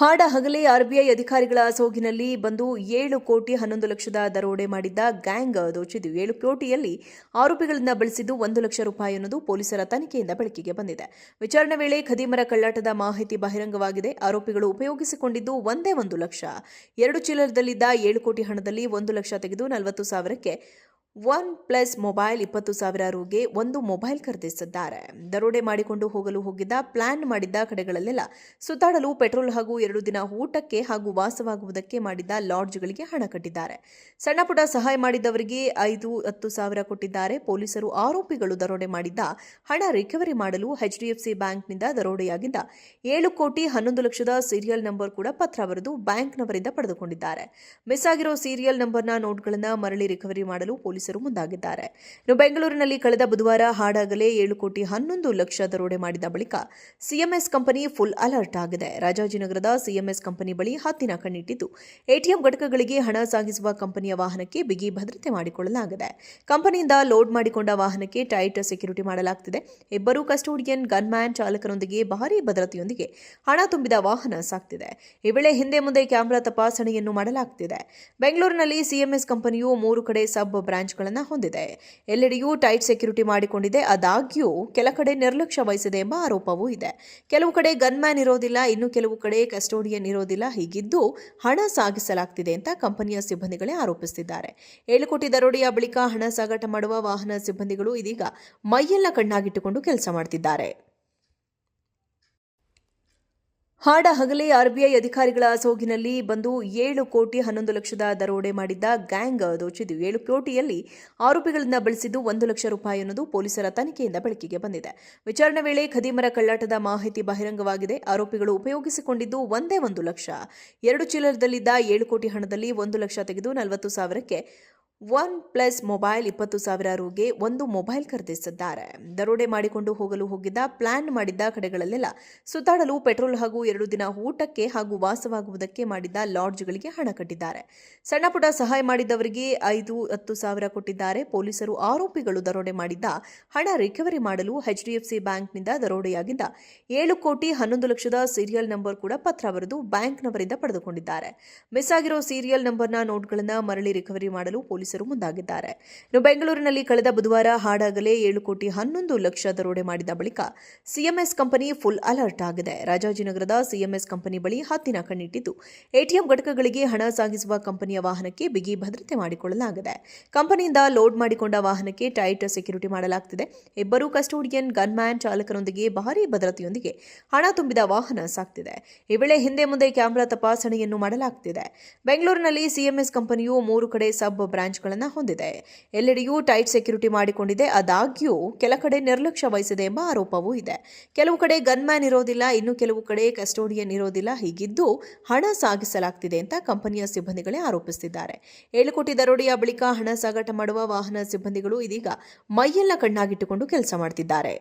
ಹಾಡ ಹಗಲೇ ಆರ್ಬಿಐ ಅಧಿಕಾರಿಗಳ ಸೋಗಿನಲ್ಲಿ ಬಂದು ಏಳು ಕೋಟಿ ಹನ್ನೊಂದು ಲಕ್ಷದ ದರೋಡೆ ಮಾಡಿದ್ದ ಗ್ಯಾಂಗ್ ದೋಚಿದ್ದು. ಏಳು ಕೋಟಿಯಲ್ಲಿ ಆರೋಪಿಗಳನ್ನು ಬಳಸಿದ್ದು ಒಂದು ಲಕ್ಷ ರೂಪಾಯಿ ಅನ್ನೋದು ಪೊಲೀಸರ ತನಿಖೆಯಿಂದ ಬೆಳಕಿಗೆ ಬಂದಿದೆ. ವಿಚಾರಣೆ ವೇಳೆ ಖದೀಮರ ಕಳ್ಳಾಟದ ಮಾಹಿತಿ ಬಹಿರಂಗವಾಗಿದೆ. ಆರೋಪಿಗಳು ಉಪಯೋಗಿಸಿಕೊಂಡಿದ್ದು ಒಂದೇ ಒಂದು ಲಕ್ಷ. ಎರಡು ಚೀಲದಲ್ಲಿದ್ದ ಏಳು ಕೋಟಿ ಹಣದಲ್ಲಿ ಒಂದು ಲಕ್ಷ ತೆಗೆದು ನಲವತ್ತು ಸಾವಿರಕ್ಕೆ ಒನ್ ಪ್ಲಸ್ ಮೊಬೈಲ್ ಇಪ್ಪತ್ತು ಸಾವಿರ ರುಗೆ ಒಂದು ಮೊಬೈಲ್ ಖರೀದಿಸಿದ್ದಾರೆ. ದರೋಡೆ ಮಾಡಿಕೊಂಡು ಹೋಗಲು ಹೋಗಿದ್ದ, ಪ್ಲಾನ್ ಮಾಡಿದ್ದ ಕಡೆಗಳಲ್ಲೆಲ್ಲ ಸುತ್ತಾಡಲು ಪೆಟ್ರೋಲ್ ಹಾಗೂ ಎರಡು ದಿನ ಊಟಕ್ಕೆ ಹಾಗೂ ವಾಸವಾಗುವುದಕ್ಕೆ ಮಾಡಿದ್ದ ಲಾಡ್ಜ್ಗಳಿಗೆ ಹಣ ಕಟ್ಟಿದ್ದಾರೆ. ಸಣ್ಣ ಸಹಾಯ ಮಾಡಿದವರಿಗೆ ಐದು, ಹತ್ತು ಸಾವಿರ ಕೊಟ್ಟಿದ್ದಾರೆ. ಪೊಲೀಸರು ಆರೋಪಿಗಳು ದರೋಡೆ ಮಾಡಿದ್ದ, ಹಣ ರಿಕವರಿ ಮಾಡಲು ಎಚ್ಡಿಎಫ್ಸಿ ಬ್ಯಾಂಕ್ನಿಂದ ದರೋಡೆಯಾಗಿದ್ದ ಏಳು ಕೋಟಿ ಹನ್ನೊಂದು ಲಕ್ಷದ ಸೀರಿಯಲ್ ನಂಬರ್ ಕೂಡ ಪತ್ರ ಬರೆದು ಬ್ಯಾಂಕ್ನವರಿಂದ ಪಡೆದುಕೊಂಡಿದ್ದಾರೆ. ಮಿಸ್ ಆಗಿರೋ ಸೀರಿಯಲ್ ನಂಬರ್ನ ನೋಟ್ಗಳನ್ನು ಮರಳಿ ರಿಕವರಿ ಮಾಡಲು ಪೊಲೀಸರು ಮುಂದಾಗಿದ್ದಾರೆ. ಇನ್ನು ಬೆಂಗಳೂರಿನಲ್ಲಿ ಕಳೆದ ಬುಧವಾರ ಹಾಡಾಗಲೇ ಏಳು ಕೋಟಿ ಹನ್ನೊಂದು ಲಕ್ಷ ದರೋಡೆ ಮಾಡಿದ ಬಳಿಕ ಸಿಎಂಎಸ್ ಕಂಪನಿ ಫುಲ್ ಅಲರ್ಟ್ ಆಗಿದೆ. ರಾಜಾಜಿನಗರದ ಸಿಎಂಎಸ್ ಕಂಪನಿ ಬಳಿ ಹತ್ತಿನ ಕಣ್ಣಿಟ್ಟಿದ್ದು, ಎಟಿಎಂ ಘಟಕಗಳಿಗೆ ಹಣ ಸಾಗಿಸುವ ಕಂಪನಿಯ ವಾಹನಕ್ಕೆ ಬಿಗಿ ಭದ್ರತೆ ಮಾಡಿಕೊಳ್ಳಲಾಗಿದೆ. ಕಂಪನಿಯಿಂದ ಲೋಡ್ ಮಾಡಿಕೊಂಡ ವಾಹನಕ್ಕೆ ಟೈಟ್ ಸೆಕ್ಯೂರಿಟಿ ಮಾಡಲಾಗುತ್ತಿದೆ ಇಬ್ಬರು ಕಸ್ಟೋಡಿಯನ್, ಗನ್ಮ್ಯಾನ್ ಚಾಲಕರೊಂದಿಗೆ ಭಾರೀ ಭದ್ರತೆಯೊಂದಿಗೆ ಹಣ ತುಂಬಿದ ವಾಹನ ಸಾಕ್ತಿದೆ. ಈ ವೇಳೆ ಹಿಂದೆ ಮುಂದೆ ಕ್ಯಾಮೆರಾ ತಪಾಸಣೆಯನ್ನು ಮಾಡಲಾಗುತ್ತಿದೆ ಬೆಂಗಳೂರಿನಲ್ಲಿ ಸಿಎಂಎಸ್ ಕಂಪನಿಯು ಮೂರು ಕಡೆ ಸಬ್ ಬ್ರಾಂಚ್ಗಳನ್ನು ಹೊಂದಿದೆ. ಎಲ್ಲೆಡೆಯೂ ಟೈಟ್ ಸೆಕ್ಯೂರಿಟಿ ಮಾಡಿಕೊಂಡಿದೆ. ಆದಾಗ್ಯೂ ಕೆಲ ಕಡೆ ನಿರ್ಲಕ್ಷ್ಯ ವಹಿಸಿದೆ ಎಂಬ ಆರೋಪವೂ ಇದೆ. ಕೆಲವು ಕಡೆ ಗನ್ಮ್ಯಾನ್ ಇರೋದಿಲ್ಲ, ಇನ್ನು ಕೆಲವು ಕಡೆ ಕಸ್ಟೋಡಿಯನ್ ಇರೋದಿಲ್ಲ. ಹೀಗಿದ್ದು ಹಣ ಸಾಗಿಸಲಾಗ್ತಿದೆ ಅಂತ ಕಂಪನಿಯ ಸಿಬ್ಬಂದಿಗಳೇ ಆರೋಪಿಸುತ್ತಿದ್ದಾರೆ ಏಳು ಕೋಟಿ ದರೋಡೆಯ ಬಳಿಕ ಹಣ ಸಾಗಾಟ ಮಾಡುವ ವಾಹನ ಸಿಬ್ಬಂದಿಗಳು ಇದೀಗ ಮೈಯೆಲ್ಲ ಕಣ್ಣಾಗಿಟ್ಟುಕೊಂಡು ಕೆಲಸ ಮಾಡ್ತಿದ್ದಾರೆ. ಹಾಡ ಹಗಲೇ ಆರ್ಬಿಐ ಅಧಿಕಾರಿಗಳ ಸೋಗಿನಲ್ಲಿ ಬಂದು ಏಳು ಕೋಟಿ ಹನ್ನೊಂದು ಲಕ್ಷದ ದರೋಡೆ ಮಾಡಿದ್ದ ಗ್ಯಾಂಗ್ ದೋಚಿದ್ದು ಏಳು ಕೋಟಿಯಲ್ಲಿ ಆರೋಪಿಗಳನ್ನು ಬಳಸಿದ್ದು ಒಂದು ಲಕ್ಷ ರೂಪಾಯಿ ಅನ್ನೋದು ಪೊಲೀಸರ ತನಿಖೆಯಿಂದ ಬೆಳಕಿಗೆ ಬಂದಿದೆ. ವಿಚಾರಣೆ ವೇಳೆ ಖದೀಮರ ಕಳ್ಳಾಟದ ಮಾಹಿತಿ ಬಹಿರಂಗವಾಗಿದೆ. ಆರೋಪಿಗಳು ಉಪಯೋಗಿಸಿಕೊಂಡಿದ್ದು ಒಂದೇ ಒಂದು ಲಕ್ಷ. ಎರಡು ಚೀಲದಲ್ಲಿದ್ದ ಏಳು ಕೋಟಿ ಹಣದಲ್ಲಿ ಒಂದು ಲಕ್ಷ ತೆಗೆದು ನಲವತ್ತು ಸಾವಿರಕ್ಕೆ ಒನ್ ಪ್ಲಸ್ ಮೊಬೈಲ್ ಇಪ್ಪತ್ತು ಸಾವಿರ ರುಗೆ ಒಂದು ಮೊಬೈಲ್ ಖರೀದಿಸಿದ್ದಾರೆ. ದರೋಡೆ ಮಾಡಿಕೊಂಡು ಹೋಗಲು ಹೋಗಿದ್ದ, ಪ್ಲಾನ್ ಮಾಡಿದ್ದ ಕಡೆಗಳಲ್ಲೆಲ್ಲ ಸುತ್ತಾಡಲು ಪೆಟ್ರೋಲ್ ಹಾಗೂ ಎರಡು ದಿನ ಊಟಕ್ಕೆ ಹಾಗೂ ವಾಸವಾಗುವುದಕ್ಕೆ ಮಾಡಿದ್ದ ಲಾಡ್ಜ್ಗಳಿಗೆ ಹಣ ಕಟ್ಟಿದ್ದಾರೆ. ಸಣ್ಣ ಪುಟ್ಟ ಸಹಾಯ ಮಾಡಿದವರಿಗೆ ಐದು, ಹತ್ತು ಸಾವಿರ ಕೊಟ್ಟಿದ್ದಾರೆ. ಪೊಲೀಸರು ಆರೋಪಿಗಳು ದರೋಡೆ ಮಾಡಿದ್ದ, ಹಣ ರಿಕವರಿ ಮಾಡಲು ಎಚ್ಡಿಎಫ್ಸಿ ಬ್ಯಾಂಕ್ನಿಂದ ದರೋಡೆಯಾಗಿದ್ದ ಏಳು ಕೋಟಿ ಹನ್ನೊಂದು ಲಕ್ಷದ ಸೀರಿಯಲ್ ನಂಬರ್ ಕೂಡ ಪತ್ರ ಬರೆದು ಬ್ಯಾಂಕ್ನವರಿಂದ ಪಡೆದುಕೊಂಡಿದ್ದಾರೆ. ಮಿಸ್ ಆಗಿರೋ ಸೀರಿಯಲ್ ನಂಬರ್ನ ನೋಟ್ಗಳನ್ನು ಮರಳಿ ರಿಕವರಿ ಮಾಡಲು ಪೊಲೀಸರು ಮುಂದಾಗಿದ್ದಾರೆ. ಇನ್ನು ಬೆಂಗಳೂರಿನಲ್ಲಿ ಕಳೆದ ಬುಧವಾರ ಹಾಡಾಗಲೇ ಏಳು ಕೋಟಿ ಹನ್ನೊಂದು ಲಕ್ಷ ದರೋಡೆ ಮಾಡಿದ ಬಳಿಕ ಸಿಎಂಎಸ್ ಕಂಪನಿ ಫುಲ್ ಅಲರ್ಟ್ ಆಗಿದೆ. ರಾಜಾಜಿನಗರದ ಸಿಎಂಎಸ್ ಕಂಪನಿ ಬಳಿ ಹತ್ತಿನ ಕಣ್ಣಿಟ್ಟಿದ್ದು, ಎಟಿಎಂ ಘಟಕಗಳಿಗೆ ಹಣ ಸಾಗಿಸುವ ಕಂಪನಿಯ ವಾಹನಕ್ಕೆ ಬಿಗಿ ಭದ್ರತೆ ಮಾಡಿಕೊಳ್ಳಲಾಗಿದೆ. ಕಂಪನಿಯಿಂದ ಲೋಡ್ ಮಾಡಿಕೊಂಡ ವಾಹನಕ್ಕೆ ಟೈಟ್ ಸೆಕ್ಯೂರಿಟಿ ಮಾಡಲಾಗುತ್ತಿದೆ ಇಬ್ಬರು ಕಸ್ಟೋಡಿಯನ್, ಗನ್ಮ್ಯಾನ್ ಚಾಲಕರೊಂದಿಗೆ ಭಾರೀ ಭದ್ರತೆಯೊಂದಿಗೆ ಹಣ ತುಂಬಿದ ವಾಹನ ಸಾಕ್ತಿದೆ. ಈ ವೇಳೆ ಹಿಂದೆ ಮುಂದೆ ಕ್ಯಾಮೆರಾ ತಪಾಸಣೆಯನ್ನು ಮಾಡಲಾಗುತ್ತಿದೆ ಬೆಂಗಳೂರಿನಲ್ಲಿ ಸಿಎಂಎಸ್ ಕಂಪನಿಯು ಮೂರು ಕಡೆ ಸಬ್ ಬ್ರಾಂಚ್ಗಳನ್ನು ಹೊಂದಿದೆ. ಎಲ್ಲೆಡೆಯೂ ಟೈಟ್ ಸೆಕ್ಯೂರಿಟಿ ಮಾಡಿಕೊಂಡಿದೆ. ಆದಾಗ್ಯೂ ಕೆಲ ಕಡೆ ನಿರ್ಲಕ್ಷ್ಯ ವಹಿಸಿದೆ ಎಂಬ ಆರೋಪವೂ ಇದೆ. ಕೆಲವು ಕಡೆ ಗನ್ಮ್ಯಾನ್ ಇರೋದಿಲ್ಲ, ಇನ್ನು ಕೆಲವು ಕಡೆ ಕಸ್ಟೋಡಿಯನ್ ಇರೋದಿಲ್ಲ. ಹೀಗಿದ್ದು ಹಣ ಸಾಗಿಸಲಾಗ್ತಿದೆ ಅಂತ ಕಂಪನಿಯ ಸಿಬ್ಬಂದಿಗಳೇ ಆರೋಪಿಸುತ್ತಿದ್ದಾರೆ ಏಳು ಕೋಟಿ ದರೋಡೆಯ ಬಳಿಕ ಹಣ ಸಾಗಾಟ ಮಾಡುವ ವಾಹನ ಸಿಬ್ಬಂದಿಗಳು ಇದೀಗ ಮೈಯೆಲ್ಲ ಕಣ್ಣಾಗಿಟ್ಟುಕೊಂಡು ಕೆಲಸ ಮಾಡ್ತಿದ್ದಾರೆ.